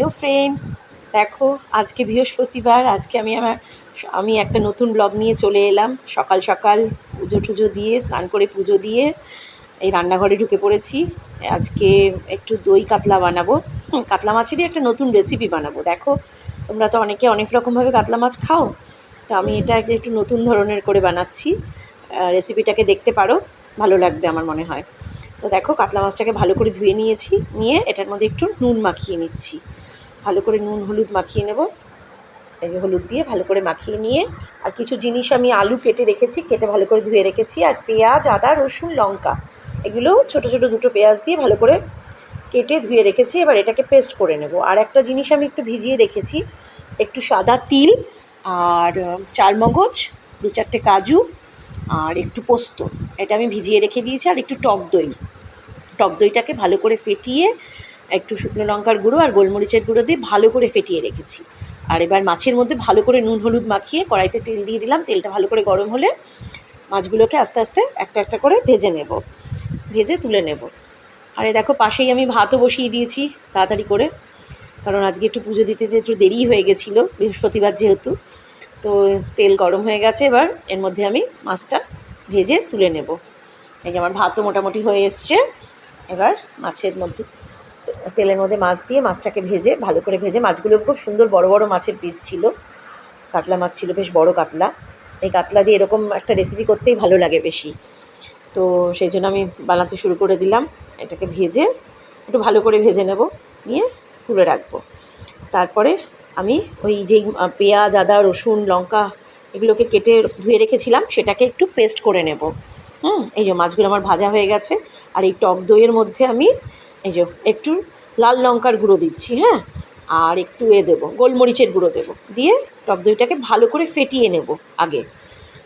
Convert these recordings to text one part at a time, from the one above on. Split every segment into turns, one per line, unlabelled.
Hello friends, দেখো আজকে বৃহস্পতিবার, আজকে আমি আমার, আমি একটা নতুন ব্লগ নিয়ে চলে এলাম। সকাল সকাল পুজো টুজো দিয়ে, স্নান করে পুজো দিয়ে এই রান্নাঘরে ঢুকে পড়েছি। আজকে একটু দই কাতলা বানাবো। কাতলা মাছেরই একটা নতুন রেসিপি বানাবো। দেখো, তোমরা তো অনেকে অনেক রকমভাবে কাতলা মাছ খাও, তো আমি এটা একটু নতুন ধরনের করে বানাচ্ছি। রেসিপিটাকে দেখতে পারো, ভালো লাগবে আমার মনে হয়। তো দেখো, কাতলা মাছটাকে ভালো করে ধুয়ে নিয়েছি, নিয়ে এটার মধ্যে একটু নুন মাখিয়ে নিচ্ছি। ভালো করে নুন হলুদ মাখিয়ে নেব। এই যে হলুদ দিয়ে ভালো করে মাখিয়ে নিয়ে আর কিছু জিনিস আমি আলু কেটে রেখেছি কেটে ভালো করে ধুয়ে রেখেছি। আর পেঁয়াজ আদা রসুন লঙ্কা এগুলো ছোট ছোট দুটো পেঁয়াজ দিয়ে ভালো করে কেটে ধুয়ে রেখেছি। এবার এটাকে পেস্ট করে নেব। আর একটা জিনিস আমি একটু ভিজিয়ে রেখেছি একটু সাদা তিল আর আহ, চারমগজ দু চারটে কাজু আর একটু পোস্ত। এটা আমি ভিজিয়ে রেখে দিয়েছি। আর একটু টক দই। টক দইটাকে ভালো করে ফেটিয়ে একটু শুকনো লঙ্কার গুঁড়ো আর গোলমরিচের গুঁড়ো দিয়ে ভালো করে ফেটিয়ে রেখেছি। আর এবার মাছের মধ্যে ভালো করে নুন হলুদ মাখিয়ে কড়াইতে তেল দিয়ে দিলাম। তেলটা ভালো করে গরম হলে মাছগুলোকে আস্তে আস্তে একটা একটা করে ভেজে নেব। ভেজে তুলে নেব। আর এই দেখো পাশেই আমি ভাতও বসিয়ে দিয়েছি তাড়াতাড়ি করে। কারণ আজকে একটু পুজো দিতে দিতে একটু দেরি হয়ে গেছিল, বৃহস্পতিবার যেহেতু। তো তেল গরম হয়ে গেছে এবার এর মধ্যে আমি মাছটা ভেজে তুলে নেব। এই যে আমার ভাতও মোটামুটি হয়ে এসছে। এবার মাছের মধ্যে তেলের মধ্যে মাছ দিয়ে মাছটাকে ভেজে, ভালো করে ভেজে, মাছগুলো খুব সুন্দর বড় বড় মাছের পিস ছিল। কাতলা মাছ ছিল, বেশ বড় কাতলা। এই কাতলা দিয়ে এরকম একটা রেসিপি করতেই ভালো লাগে বেশি। তো সেই জন্য আমি বানাতে শুরু করে দিলাম। এটাকে ভেজে একটু ভালো করে ভেজে নেব, নিয়ে তুলে রাখব। তারপরে আমি ওই যেই পেঁয়াজ, আদা, রসুন, লঙ্কা এগুলোকে কেটে ধুয়ে রেখেছিলাম, সেটাকে একটু পেস্ট করে নেব। হুম, এই যে মাছগুলো আমার ভাজা হয়ে গেছে। আর এই টক দইয়ের মধ্যে আমি এই যে, একটু লাল লঙ্কার গুঁড়ো দিচ্ছি হ্যাঁ? আর একটু এ দেবো, গোলমরিচের গুঁড়ো দেবো। দিয়ে টক দইটাকে ভালো করে ফেটিয়ে নেব আগে।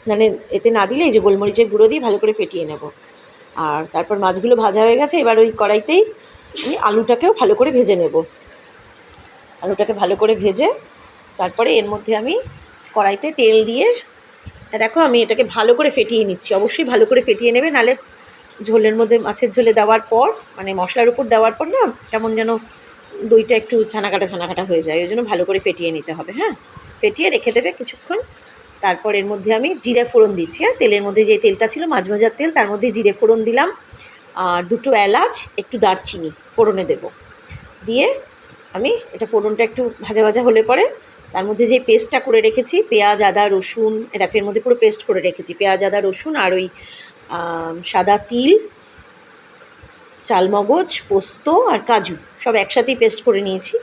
মানে এতে না দিলে এই যে গোলমরিচের গুঁড়ো দিয়ে ভালো করে ফেটিয়ে নেব। আর তারপর মাছগুলো ভাজা হয়ে গেছে, এবার ওই কড়াইতেই আমি আলুটাকেও ভালো করে ভেজে নেব। আলুটাকে ভালো করে ভেজে তারপরে এর মধ্যে আমি কড়াইতে তেল দিয়ে, দেখো আমি এটাকে ভালো করে ফেটিয়ে নিচ্ছি, অবশ্যই ভালো করে ফেটিয়ে নেবে, নাহলে ঝোলের মধ্যে মাছের ঝোলে দেওয়ার পর মানে মশলার উপর দেওয়ার পর না, কেমন যেন দইটা একটু ছানাকাটা ছানাকাটা হয়ে যায়, ওই জন্য ভালো করে ফেটিয়ে নিতে হবে হ্যাঁ? ফেটিয়ে রেখে দেবে কিছুক্ষণ। তারপর এর মধ্যে আমি জিরে ফোড়ন দিচ্ছি হ্যাঁ? তেলের মধ্যে যে তেলটা ছিল, মাছ ভাজার তেল, তার মধ্যে জিরে ফোড়ন দিলাম। আর দুটো এলাচ, একটু দারচিনি ফোড়নে দেবো। দিয়ে আমি এটা ফোড়নটা একটু ভাজা ভাজা হলে পরে তার মধ্যে যে পেস্টটা করে রেখেছি, পেঁয়াজ, আদা, রসুন দেখো এর মধ্যে পুরো পেস্ট করে রেখেছি, পেঁয়াজ, আদা, রসুন আর ওই সাদা তিল, চালমগজ, পোস্ত আর কাজু সব একসাথেই পেস্ট করে নিয়েছি।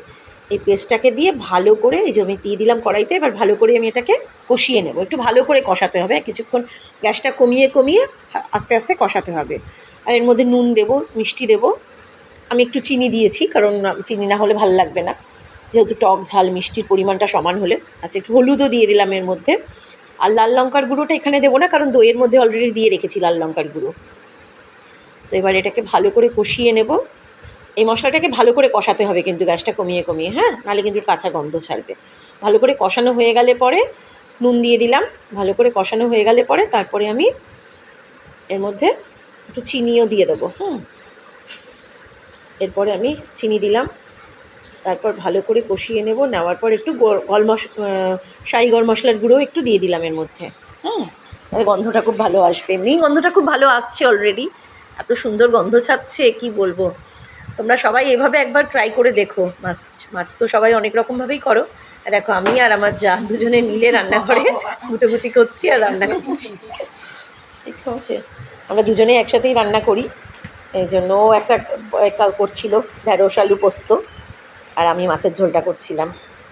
এই পেস্টটাকে দিয়ে ভালো করে এই যে দিয়ে দিলাম কড়াইতে, এবার ভালো করে আমি এটাকে কষিয়ে নেব। একটু ভালো করে কষাতে হবে কিছুক্ষণ গ্যাসটা কমিয়ে কমিয়ে আস্তে আস্তে কষাতে হবে। আর এর মধ্যে নুন দেবো, মিষ্টি দেবো। আমি একটু চিনি দিয়েছি, কারণ চিনি না হলে ভালো লাগবে না। যেহেতু টক ঝাল, মিষ্টির পরিমাণটা সমান হলে। আচ্ছা একটু হলুদও দিয়ে দিলাম এর মধ্যে। আর লাল লঙ্কার গুঁড়োটা এখানে দেবো না, কারণ দইয়ের মধ্যে অলরেডি দিয়ে রেখেছি লাল লঙ্কার গুঁড়ো। তো এবার এটাকে ভালো করে কষিয়ে নেব। এই মশলাটাকে ভালো করে কষাতে হবে কিন্তু, গ্যাসটা কমিয়ে কমিয়ে হ্যাঁ? নাহলে কিন্তু কাঁচা গন্ধ ছাড়বে। ভালো করে কষানো হয়ে গেলে পরে নুন দিয়ে দিলাম, ভালো করে কষানো হয়ে গেলে পরে তারপরে আমি এর মধ্যে একটু চিনিও দিয়ে দেবো হ্যাঁ এরপরে আমি চিনি দিলাম। তারপর ভালো করে কষিয়ে নেব। নেওয়ার পর একটু গরম মশ শাহি গরম মশলার গুঁড়ো একটু দিয়ে দিলাম এর মধ্যে। হ্যাঁ তাহলে গন্ধটা খুব ভালো আসবে। এমনি গন্ধটা খুব ভালো আসছে অলরেডি এত সুন্দর গন্ধ ছাড়ছে, কি বলব? তোমরা সবাই এভাবে একবার ট্রাই করে দেখো। মাছ মাছ তো সবাই অনেক রকমভাবেই করো। দেখো, আমি আর আমার যা দুজনে মিলে রান্না করে গুতোগুতি করছি আর রান্না করছি। ঠিক আছে? আমরা দুজনেই একসাথেই রান্না করি। এই জন্য একটা করছিল ঢেঁড়স আলু পোস্ত। আর আমি মাছের ঝোলটা করছিলাম।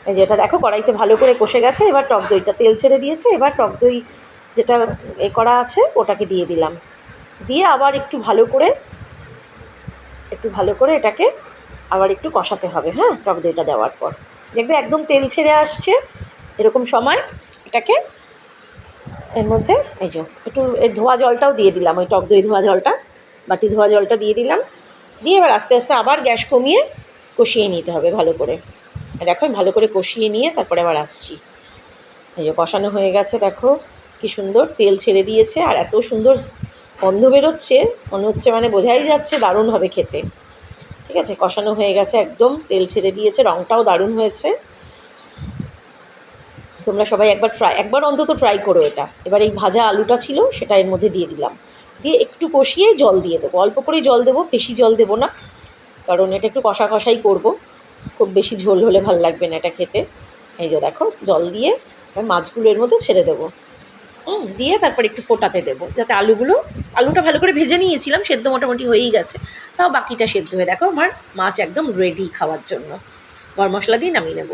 এই যেটা দেখো, কড়াইতে ভালো করে কষে গেছে, এবার টক দইটা তেল ছেড়ে দিয়েছে, এবার টক দই যেটা এ করা আছে, ওটাকে দিয়ে দিলাম। দিয়ে আবার একটু ভালো করে, একটু ভালো করে এটাকে আবার একটু কষাতে হবে হ্যাঁ টক দইটা দেওয়ার পর। দেখবে একদম তেল ছেড়ে আসছে, এরকম সময় এটাকে এর মধ্যে, এই যে, একটু এর ধোয়া জলটাও দিয়ে দিলাম, ওই টক দই ধোয়া জলটা, বাটি ধোয়া জলটা দিয়ে দিলাম। দিয়ে এবার আস্তে আস্তে আবার গ্যাস কমিয়ে কষিয়ে নিতে হবে ভালো করে। দেখো ভালো করে কষিয়ে নিয়ে তারপরে আবার আসছি। এই যে কষানো হয়ে গেছে, দেখো কি সুন্দর তেল ছেড়ে দিয়েছে আর এত সুন্দর গন্ধ বেরোচ্ছে, মনে হচ্ছে মানে বোঝাই যাচ্ছে দারুণ হবে খেতে। ঠিক আছে, কষানো হয়ে গেছে একদম, তেল ছেড়ে দিয়েছে রঙটাও দারুণ হয়েছে। তোমরা সবাই একবার ট্রাই একবার অন্তত ট্রাই করো এটা। এবার এই ভাজা আলুটা ছিল, সেটা এর মধ্যে দিয়ে দিলাম। দিয়ে একটু কষিয়ে জল দিয়ে দেবো। অল্প করেই জল দেবো, বেশি জল দেবো না। কারণ এটা একটু কষা কষাই করব। খুব বেশি ঝোল হলে ভালো লাগবে না এটা খেতে। এই যে দেখো, জল দিয়ে মাছগুলো এর মধ্যে ছেড়ে দেবো। হুম, দিয়ে তারপর একটু ফোটাতে দেবো, যাতে আলুগুলো, আলুটা ভালো করে ভেজে নিয়েছিলাম, সেদ্ধ মোটামুটি হয়েই গেছে। তাও বাকিটা সেদ্ধ হয়ে, দেখো আমার মাছ একদম রেডি খাওয়ার জন্য। গরম মশলা দিয়ে নামিয়ে নেব।